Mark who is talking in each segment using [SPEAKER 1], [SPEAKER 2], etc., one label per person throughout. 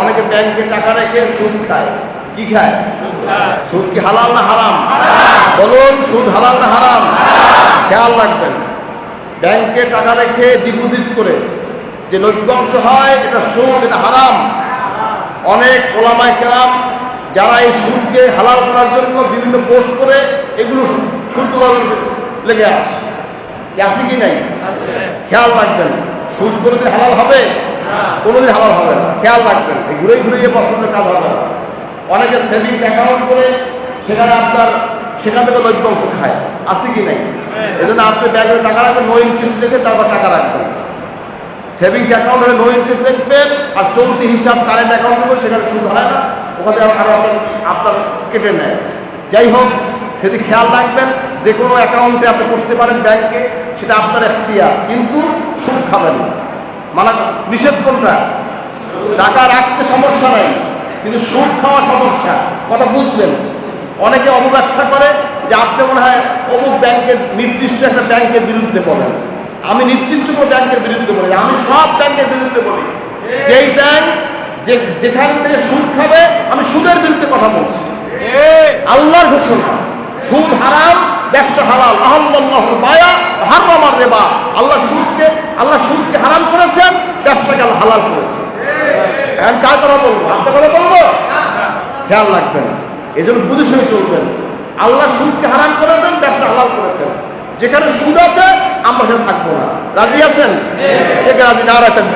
[SPEAKER 1] অনেকে ব্যাংকে টাকা রেখে সুদ খায়। কি খায়? সুদ কি হালাল না হারাম? বলুন সুদ হালাল না হারাম? খেয়াল রাখবেন। ব্যাংকে টাকা রেখে ডিপোজিট করে যে লভ্যাংশ হয় এটা সুদ এটা হারাম। অনেক ওলামায় কেরাম যারা এই সুদকে হালাল করার জন্য বিভিন্ন পোস্ট করে এগুলো শুদ্ধ লেগে আসে আছে কি নাই? খেয়াল রাখবেন। সুদ কোনোদিন হালাল হবে? কোনোদিন হালাল হবে না। খেয়াল রাখবেন, এই ঘুরে ঘুরে গিয়ে পছন্দের কাজ হবে না। অনেকে সেভিংস অ্যাকাউন্ট করে সেখানে আপনার, সেখান থেকে লভ্যাংশ খায়। আছে কি নাই? এই জন্য আপনি ব্যাংকে টাকা রাখবেন নো ইন্টারেস্ট রেখে তারপর টাকা রাখবেন। সেভিংস অ্যাকাউন্ট হলে নো ইন্টারেস্ট রাখবেন, আর চলতি হিসাব কারেন্ট অ্যাকাউন্ট করবেন সেখানে সুদ হয় না। ওখান আরও আপনার আপনার কেটে নেয় যাই হোক সেটি খেয়াল রাখবেন যে কোনো অ্যাকাউন্টে আপনি করতে পারেন ব্যাংকে। সেটা আপনার এখতিয়ার কিন্তু সুদ খাবেন মানে নিষেধ কোনটা? টাকা রাখতে সমস্যা নাই কিন্তু সুদ খাওয়া সমস্যা। কথা বুঝলেন? অনেকে অবব্যাখ্যা করে যে আপনি মনে হয় অমুক ব্যাংকের নির্দিষ্ট একটা ব্যাংকের বিরুদ্ধে বলেন। আমি নির্দিষ্ট কোনো ব্যাংকের বিরুদ্ধে বলি আমি সব ব্যাংকের বিরুদ্ধে বলি। যেই ব্যাংক যে যেখান থেকে সুদ খাবে আমি সুদের বিরুদ্ধে কথা বলছি। আল্লাহর ঘোষণা। সুদ হারাম ব্যবসা হালাল আহম্মল্লাহ বায়া হারামার রেবা। আল্লাহ সুদকে আল্লাহ সুদকে হারাম করেছেন ব্যবসাকে আল্লাহ হালাল করেছেন। এখন কার কথা বলব? আপনার কথা বলব? খেয়াল রাখবেন এই জন্য বুঝে শুনে চলবেন। আল্লাহ সুদকে হারাম করেছেন ব্যবসা হালাল করেছেন। যেখানে সুদ আছে আমরা সেখানে থাকব না। রাজি আছেন? একে রাজি না রাখেন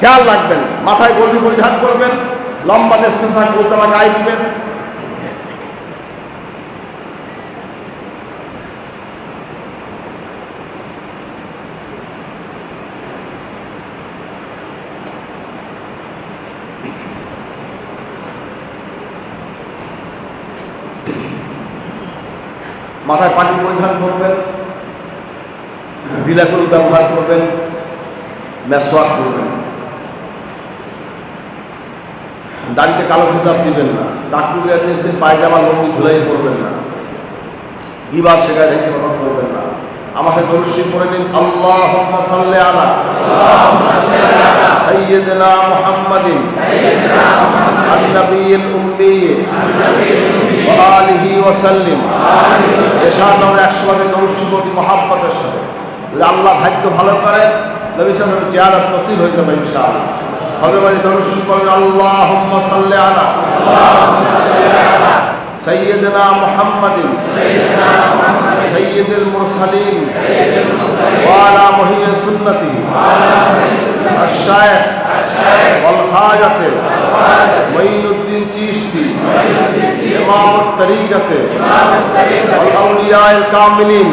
[SPEAKER 1] খেয়াল রাখবেন মাথায় গর্বি পরিধান করবেন লম্বা নেসপেশাক বলতে আমাকে আয় দিবেন। মাথায় পানি পরিধান করবেন, বিলাকুল ব্যবহার করবেন, মেসওয়াক করবেন। দাড়িতে কালো হিসাব দিবেন না ডাকুরের নিচে পায়জামা লঙ্গি ঝুলাই করবেন না। বিবাদ সেখানে একটি কথা আমার সাথে দলসি নিন আল্লাহ সাল্লে আলা সৈয়দনা মুহাম্মাদিন আন্নবীল উম্মি আলিহি ওয়াসাল্লিম এসার নামে একশো আগে দলসি প্রতি সাথে। যদি আল্লাহ ভাগ্য ভালো করে, নবী সাহেব চেয়ারত নসিব হয়ে যাবে ইনশাআল্লাহ। ভগবান দলসি পড়েন আল্লাহ সাল্লে আলা سيدنا محمد سيد المرسلين وعلى مهي سنته الشيخ والخاجة معين الدين চিশতি إمام الطريقة والأولياء الكاملين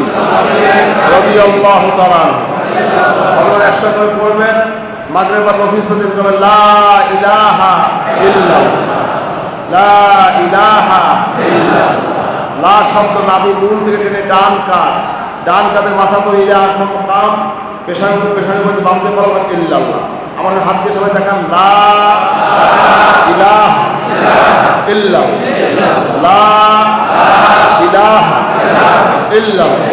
[SPEAKER 1] رضي الله تعالى খবর একশো করে পড়বেন মাগরেবার অফিস পর্যন্ত করবেন লা ইলাহা ইল্লাল্লাহ লা ইলাহা লা শব্দ নাবি মূল থেকে টেনে ডান কাত ডান কাতে মাথা তো ইলা কাম পেশার পেশারের মধ্যে বামতে করা ইল্লাল্লাহ। আমার হাত দিয়ে সবাই দেখান, লা ইলাহা ইল্লাল্লাহ। লা ইলাহা ইল্লাল্লাহ।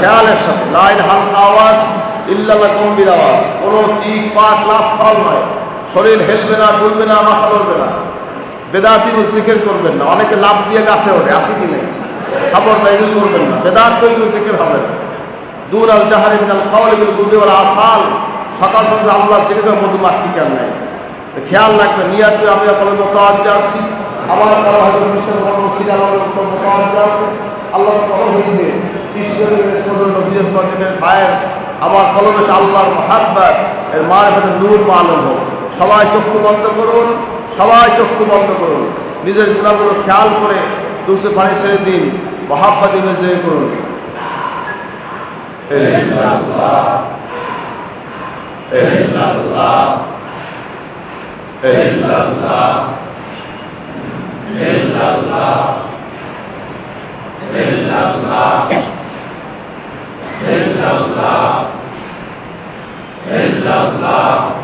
[SPEAKER 1] খেয়ালের সাথে লাইন হালকা আওয়াজ, ইল্লাল্লাহ গম্ভীর আওয়াজ। কোনো চিক পাক লাভ ফল নয়। শরীর হেলবে না, দুলবে না, মাথা ধরবে না। বেদাতি জিকির করবেন না। অনেকে লাভ দিয়ে গাছে ওঠে, আছে কি নেই? খবর না এগুলো করবেন না। বেদাত তো এগুলো জিকির হবে না। দূর আল জাহারি মিনাল কাউল বিল গুদি ওয়াল আসাল। সকাল সন্ধ্যা আল্লাহ জিকিরের মধ্যে মাটি কেন নাই? খেয়াল রাখবেন নিয়াজ করে আমি আপনার মোতাবাজ্য আসছি আমার কারও হয়তো বিশ্বের বড় মসজিদ আল্লাহর মোতাবাজ্য আছে। আল্লাহ কলম হইতে প্রজেক্টের ফায়েস আমার কলমেশ আল্লাহর মহাব্বাত, এর মায়ের হাতে নূর মালুম হোক। সবাই চক্ষু বন্ধ করুন সবাই চক্ষু বন্ধ করুন নিজের গুণাগুলো খেয়াল করে দুশো পানি ছেড়ে দিন মহাব্বা দিবে যে করুন
[SPEAKER 2] Allah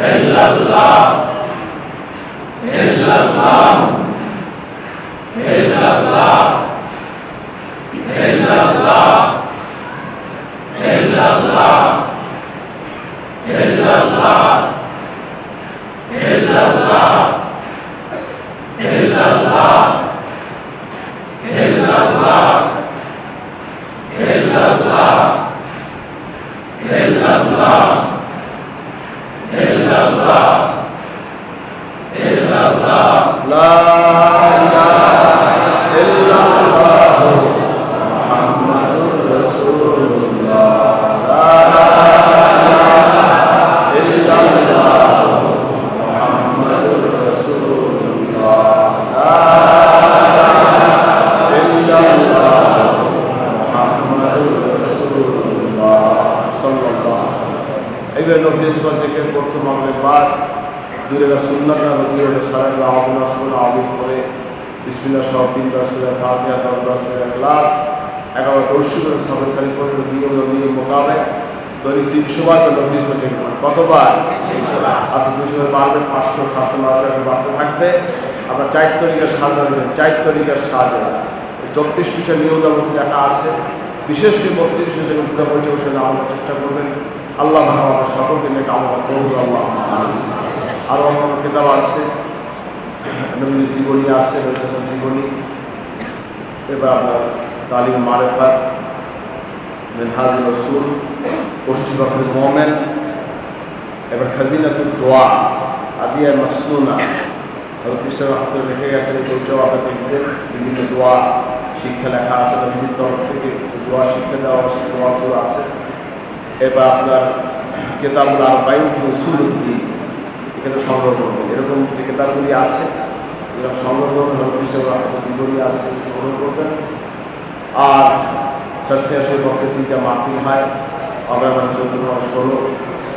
[SPEAKER 1] Allah. এইভাবে নবী ইসলাম থেকে প্রথম আমাদের বাদ দূরে সারা আহমদ রসুল আবিদ করে বিসমিল্লা সহ তিনবার সুরে এগারো দর্শী করে সবাই করে নিয়ম নিয়ম মোতাবেক দৈনিক তিনশো বার করে নবী কতবার? আচ্ছা দুশো বার পাঁচশো, সাতশো নশো এখন বাড়তে থাকবে। আপনার চার তরিকার সাজা দেবেন, চার তরিকার সাজা। চব্বিশ পিসের নিয়ম ব্যবস্থা লেখা আছে। বিশেষ করে বত্রিশ থেকে পুরো বইটা বসে আমার চেষ্টা করবেন আল্লাহ আমাদের সকল দিনে কামনা তহুর আল্লাহ। আরও অন্যান্য কিতাব আসছে জীবনী আসছে রসুল জীবনী। এবার আপনার তালিম মারেফাত মেনহাজ রসুল পশ্চিমপথের মোমেন, এবার খাজিনাতুল দোয়া, আদিয়া মাসনুনা। কৃষ্ণ হাতে রেখে গেছেন, এই বইটাও আপনার দেখবেন, বিভিন্ন দোয়া। শিক্ষা লেখা আছে নবীজির তরফ থেকে দোয়া শিক্ষা দেওয়া সেই দোয়াগুলো আছে। এবার আপনার কেতাবুল বাইন উসুল উদ্দিন এখানে সংগ্রহ করবেন। এরকম যে কেতাবগুলি আছে এরকম সংগ্রহ করবেন আপনার জীবনী আসছে, সংগ্রহ করবেন। আর সার্সিয়া শহীদ বছর তিনটা মাহফিল হয় অগ্রাম চৌদ্দ নম্বর ষোলো,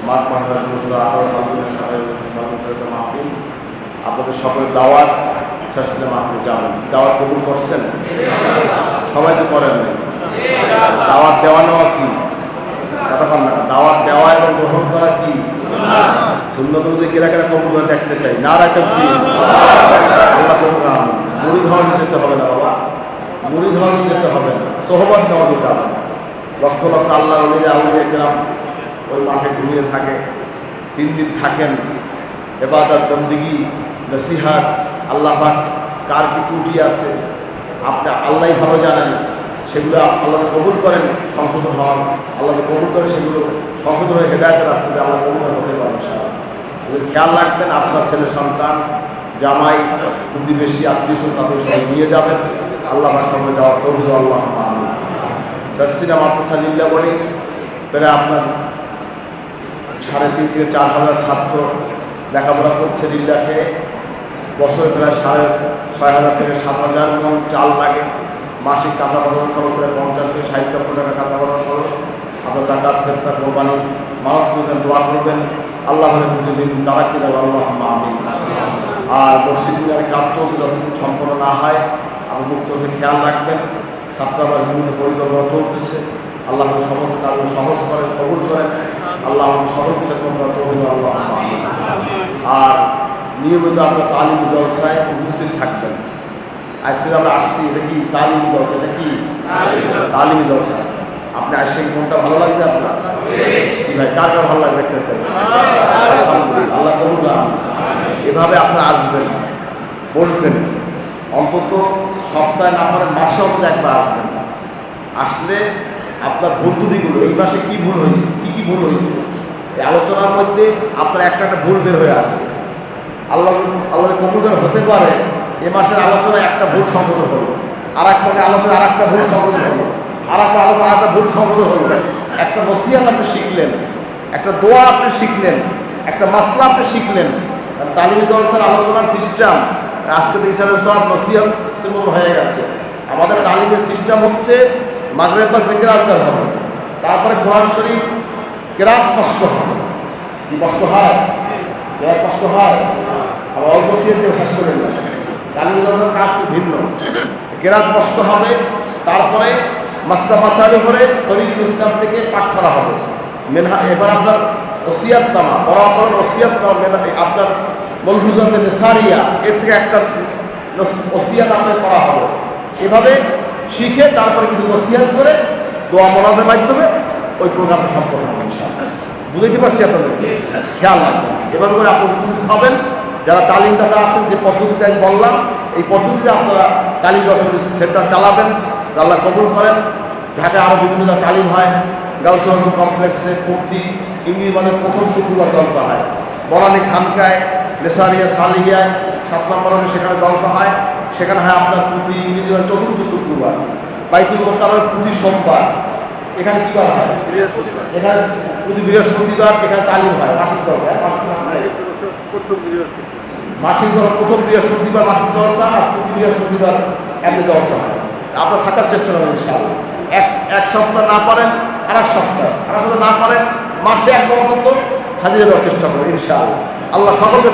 [SPEAKER 1] মাঘ মাসের ষোলো ষোলো আঠারো মাহফিল। আপনাদের সকলের দাওয়াত সার্সিয়া মাহফিল যাবেন দাওয়াত কবুল করছেন? সবাই তো করেন নাই। দাওয়াত দেওয়া নেওয়া কি? কতক্ষণ না দাওয়াত দেওয়া এবং গ্রহণ করা কি? সুন্নত অনুযায়ী কেরা কেরা কবুল করে দেখতে চাই? না রাখতে। মুড়ি ধরন যেতে হবে না, বাবা। মুড়ি যেতে হবে না। সোহবত নেওয়া যেতে হবে লক্ষ লক্ষ আল্লাহ অলিরা, আউলিয়া গ্রাম ওই মাঠে ঘুমিয়ে থাকে। তিন দিন থাকেন। এবাদত, বন্দিগি, নসিহাত আল্লাহ কার কি ত্রুটি আছে, আপনি আল্লাহ ভালো জানেন, সেগুলো আল্লাহ কবুল করেন, সংশোধন হন। আল্লাহ কবুল করে সেগুলো সংশোধন হয়ে হেদায়তের রাস্তাতে আল্লাহ কবুল হতে পারেন। খেয়াল রাখবেন, আপনার ছেলে সন্তান, জামাই, প্রতিবেশী, আত্মীয় তাদের সবাই নিয়ে যাবেন। আল্লাহ আমার সঙ্গে যাওয়ার তবু আল্লাহ আমি সার্সিনা মাদ্রাসা লিল্লা বলি প্রায় আপনার সাড়ে তিন থেকে চার হাজার ছাত্র লেখাপড়া করছে লিল্লাকে বছরে প্রায় সাড়ে ছয় হাজার থেকে সাত হাজার মন চাল লাগে। মাসিক কাঁচা বাজার খরচ প্রায় পঞ্চাশ থেকে ষাট লক্ষ টাকা কাঁচা বাজার খরচ। আপনার জাকাত, ফেরতার কোরবানি, মানত করবেন, দোয়া করবেন। আল্লাহ তারা কি দেবে আল্লাহ আমিন। আর মসজিদ মিনারে কাজ চলছে যতক্ষণ সম্পন্ন না হয়, আপনি মুক্ত হতে খেয়াল রাখবেন। ছাত্রাবাস বিভিন্ন পরিকল্পনা চলতেছে। আল্লাহ সমস্ত কাজগুলো সহজ করেন, কবুল করেন। আল্লাহ আমাদের সকল খেদমত আল্লাহ। আর নিয়মিত আমরা তালিম জলসায় উপস্থিত থাকবেন। আজকে আমরা আসছি এটা কি তালিম জলসা এটা কি তালিম জলসা। আপনি আসছে কোনটা ভালো লাগছে আপনার? কি ভাই কার কার ভালো লাগে দেখতেছেন? আল্লাহ আমিন। এভাবে আপনি আসবেন বসবেন। অন্তত সপ্তাহে না পারেন মাসে অন্তত একবার আসবেন। আসলে আপনার ভুল ত্রুটিগুলো এই মাসে কি ভুল হয়েছে কি কি ভুল হয়েছে এই আলোচনার মধ্যে আপনার একটা একটা ভুল বের হয়ে আসবে। আল্লাহ আল্লাহ কবুল করে হতে পারে, এ মাসের আলোচনায় একটা ভুল সংশোধন হলো আর এক মাসের আলোচনা আর একটা ভুল সংশোধন হলো আর একটা আলোচনা আর একটা ভুল সংশোধন হলো। একটা নসিহাত আপনি শিখলেন, একটা দোয়া আপনি শিখলেন, একটা মাসলা আপনি শিখলেন। তালিম জলসার আলোচনার সিস্টেম আজকে থেকে সব নসিহতের মতো হয়ে গেছে। আমাদের তালিমের সিস্টেম হচ্ছে মাগরেব বা জেকের আজকাল হবে। তারপরে কোরআন শরীফ কেরাত কষ্ট হবে। কি কষ্ট হয়? কেরাত কষ্ট হয়? আবার অল্প কেউ শেষ করে না। তালিম কাজ খুব ভিন্ন। কেরাত কষ্ট হবে, তারপরে মাস্তা মাসার উপরে তরিকুল ইসলাম থেকে পাঠ করা হবে। মেনহা, এবার আপনার ওসিয়াত নামা, বরাবর ওসিয়াত নামা মেনহা আপনার মলহুজাতে নেসারিয়া, এর থেকে একটা ওসিয়াত আপনার করা হবে। এভাবে শিখে তারপরে কিছু ওসিয়াত করে দোয়া মনাদের মাধ্যমে ওই প্রোগ্রামটা সম্পন্ন হবে বুঝতে পারছি আপনাদেরকে? খেয়াল রাখবেন। এবার করে আপনি উপস্থিত হবেন। যারা তালিমদাতা আছেন যে পদ্ধতিতে আমি বললাম এই পদ্ধতিতে আপনারা তালিম সেন্টার চালাবেন আল্লাহ কবুল করেন। ঢাকায় আরও বিভিন্ন তালিম হয়। গাউসরম কমপ্লেক্সে প্রতি ইংরেজি মানে প্রথম শুক্রবার জলসা হয়। বনানী খানকায় নেসারিয়া সালিয়ায় সাত নম্বর সেখানে জলসা হয়। সেখানে হয় আপনার প্রতি ইংরেজি মানে চতুর্থ শুক্রবার। বাইতুল মোকামের প্রতি সোমবার। এখানে কী হয়? এখানে প্রতি বৃহস্পতিবার এখানে তালিম হয় মাসিক জলসা মাসিক হয়। মাসিক প্রথম মাসিক আর থাকার চেষ্টা করবেন এক এক সপ্তাহ না পারেন আর এক সপ্তাহ আর না পারেন, মাসে এক অন্তত হাজিরা দেওয়ার চেষ্টা করবেন ইনশাআল্লাহ। আল্লাহ সকলকে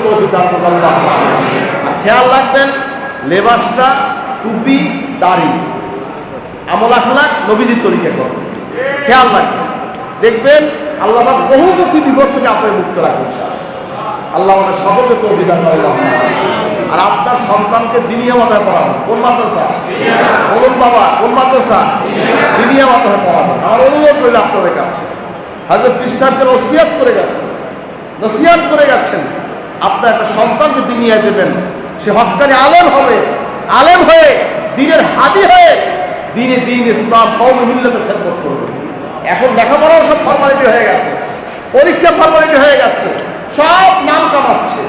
[SPEAKER 1] আর খেয়াল রাখবেন, লেবাসটা টুপি, দাড়ি। আমল আখলাক নবীজির তরিকা করবেন খেয়াল রাখবেন। দেখবেন আল্লাহ বহুমুখী বিপদ থেকে আপনাকে মুক্ত রাখবেন ইনশাআল্লাহ। আল্লাহ আমাদের সকলকে তো অভিধান আর আপনার সন্তানকে দিনিয়া মাথায় পড়াবো কোন মাদ্রাসা? বলুন বাবা, কোন মাদ্রাসা? দিনিয়া মাথায় পড়াবো আমার অনুরোধ রইল আপনাদের কাছে। হাজর বিশ্বাসকে নসিয়াত করে গেছেন। নসিয়াত করে গেছেন। আপনার একটা সন্তানকে দিনিয়ায় দেবেন। সে হকানি আলেম হবে। আলেম হয়ে, দিনের হাদি হয়ে, দিনে দিন ইসলাম কম মিল্লতে খেদমত করবে। এখন লেখাপড়াও সব ফর্মালিটি হয়ে গেছে। পরীক্ষা ফর্মালিটি হয়ে গেছে। সব নাম কামাচ্ছে।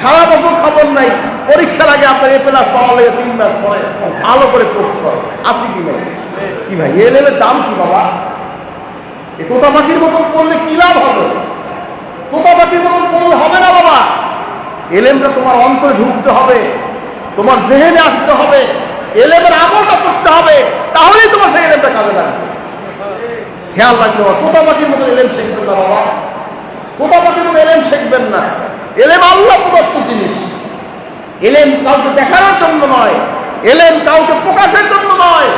[SPEAKER 1] সারা বছর খবর নাই। পরীক্ষার আগে আপনার এ প্লাস পাওয়া লাগে তিন মাস পরে ভালো করে পোস্ট করে। আসি কি নাই? কি ভাই, এ লেভেলের দাম কি বাবা? এ তোতা পাখির মতন পড়লে কি লাভ হবে? তোতা পাখির মতন পড়লে হবে না বাবা। এলেমটা তোমার অন্তরে ঢুকতে হবে। তোমার জেহেনে আসতে হবে। এলেমের আমলটা করতে হবে। তাহলেই তোমার সেই এলেমটা কাজে লাগবে। খেয়াল রাখবে বাবা তোতা পাখির মতন এলেম শিখবেন না বাবা। পাখির মতো এলেম শিখবেন না। এলেম আল্লাহ প্রদত্ত জিনিস। এলেম কাউকে দেখানোর জন্য নয়। এলেম কাউকে প্রকাশের জন্য নয়।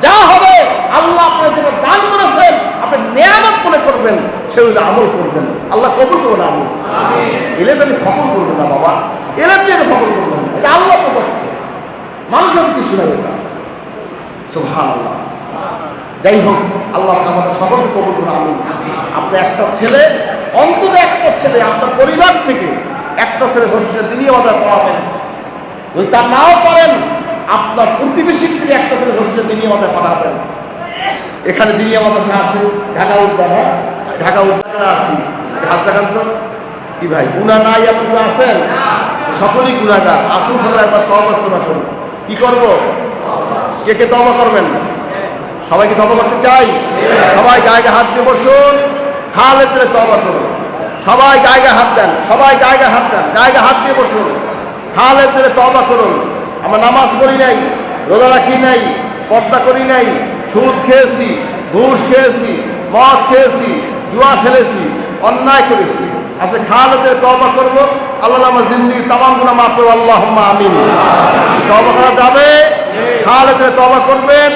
[SPEAKER 1] যা হবে আল্লাহ আপনার যেটা দান করেছেন আপনি নিয়ামত মনে করবেন সেগুলো আমল করবেন। আল্লাহ কবুল করবেন আমল। এলেম আপনি ফকল করবেন না বাবা। এলেম নিয়ে ফকল করবেন এটা আল্লাহ প্রদত্ত। মানুষের কিছু না এটা। সুবহান আল্লাহ যাই হোক আল্লাহ আমাদের সকলকে কবুল করুন আমি আপনার একটা ছেলে অন্তত একটা ছেলে আপনার পরিবার থেকে একটা ছেলে শস্যের দিনই আমাদের পড়াবেন। যদি তা নাও পারেন, আপনার প্রতিবেশীর থেকে একটা ছেলে শস্যের দিনই আমাদের পাঠাবেন। এখানে দিনই আমাদের আছে ঢাকা উদ্যান হ্যাঁ? ঢাকা উদ্যানে আছি? হাজাকান্ত কি ভাই, গুণা নাই আপনি আছেন? সকলেই গুণাগার। আসুন সবাই একবার তহবাস্তনা করুন কি করব? কে কে তবা করবেন? সবাইকে তবা করতে চাই? সবাই গায়ে হাত দিয়ে বসুন। খালে তুলে তবা করুন। সবাই গায়ে হাত দেন সবাই গায়ে হাত দেন গায়ে হাত দিয়ে বসুন। খালে তুলে তবা করুন। আমরা নামাজ পড়ি নাই রোজা রাখি নাই পর্দা করি নাই সুদ খেয়েছি ঘুষ খেয়েছি মদ খেয়েছি জুয়া খেলেছি অন্যায় করেছি। আচ্ছা খালেতে তবা করব। আল্লাহ আমার জিন্দিগির তামাম গুণা মাফ করব আল্লাহ আমিন। তবা করা যাবে? খালেতে তবা করবেন।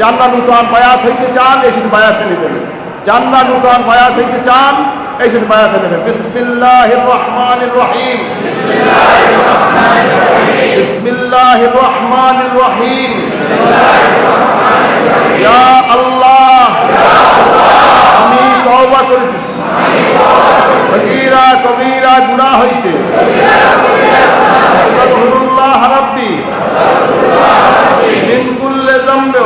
[SPEAKER 1] জান্নাত নূতন বায়াত হইতে চান এসে বায়াত নেবেন। জান্নাত নূতন বায়াত হইতে চান, এই জন্য হয়ে নেবেন। বিসমিল্লাহির রহমানির রহিম। বিসমিল্লাহির রহমানির রহিম। ইয়া আল্লাহ, আমি তওবা করিতেছি। সগীরা কবীরা গুনাহ হইতে। আস্তাগফিরুল্লাহ রাব্বি। মিন কুল্লি যামব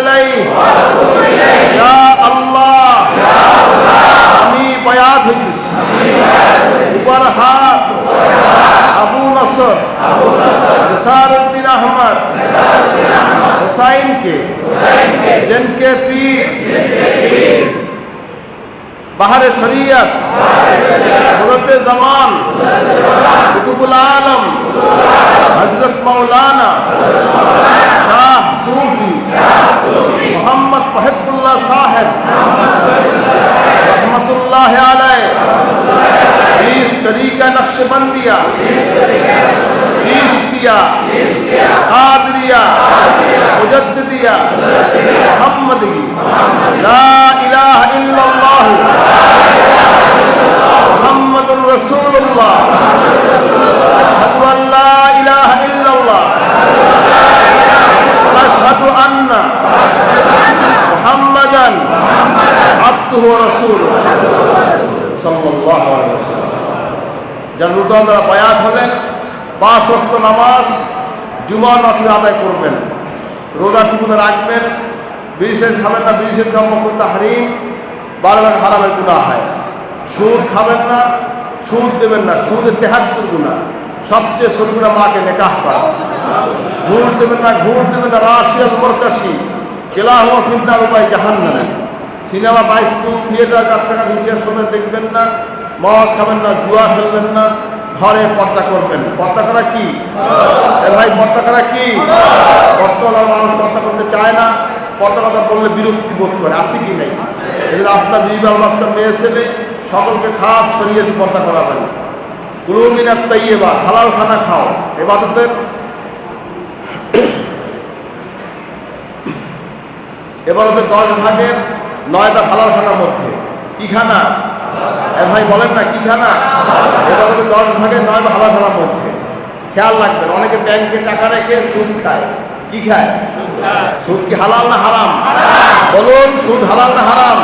[SPEAKER 1] ইলাইহি ইয়া আল্লাহ আমি বায়াত হইতেছি। উপর হাত আবু নসর নিসারুদ্দিন আহমদ হুসাইনকে بہر شریعت، حضرت زمان، قطب العالم، حضرت مولانا شاہ صوفی، محمد محب اللہ صاحب رحمت اللہ علیہ اس طریقہ نقش بندیا চিস্তিয়া কাদরিয়া, মুজদ্দিদিয়া মুহাম্মদি লা ইলাহা ইল্লাল্লাহ, মুহাম্মাদুর রাসূলুল্লাহ। আশহাদু আল্লা ইলাহা ইল্লাল্লাহ। আশহাদু আন্না মুহাম্মাদান আবদুহু ওয়া রাসূলুহু। সাল্লাল্লাহু আলাইহি ওয়াসাল্লাম। যার রুতন্দ্রা বায়াত হলেন পাঁচ ওয়াক্ত নামাজ জুমা নফিল আদায় করবেন। রোজা ঠিকমতো রাখবেন। বিড়িশের খাবেন না বিড়িশের খাওয়া করতে হারিম বারবার হারামের গুণা হয়। সুদ খাবেন না, সুদ দেবেন না, সুদের তেহাত্তর গুণা সবচেয়ে ছোট গুণা মাকে নেকাহ করা। ঘুষ দেবেন না, ঘুষ দেবেন না, রাশিয়াল মরতাসি কেলা হওয়া ফিটনার উপায় জাহান জাহান্নামে। সিনেমা, বাইস্কুল, থিয়েটার কাছ টাকা ভিসিআর সময় দেখবেন না। মদ খাবেন না, জুয়া খেলবেন না। ঘরে পর্দা করবেন। পর্দা করা কি? ভাই, পর্দা করা কি? বর্তমান মানুষ পর্দা করতে চায় না। পর্দা কথা বললে বিরক্তি বোধ করে। আসি কি নাই? এদের আপনার বিবাহ বাচ্চা, মেয়ে, ছেলে, সকলকে খাস সরিয়ে দিয়ে পর্দা করাবেন। কুলুমিনার তাইয়েবা হালাল খানা খাও। এবাদতের এবার ওদের দশ ভাগের নয়টা হালাল খানার মধ্যে। কি খানা? ভাই বলেন না কি খানা? এটা হলো দশ ভাগে নয় ভালা খেলার মধ্যে। খেয়াল রাখবেন অনেকে ব্যাংকে টাকা রেখে সুদ খায়। কি খায়? সুদ কি হালাল না হারাম। বলুন সুদ হালাল না হারাম?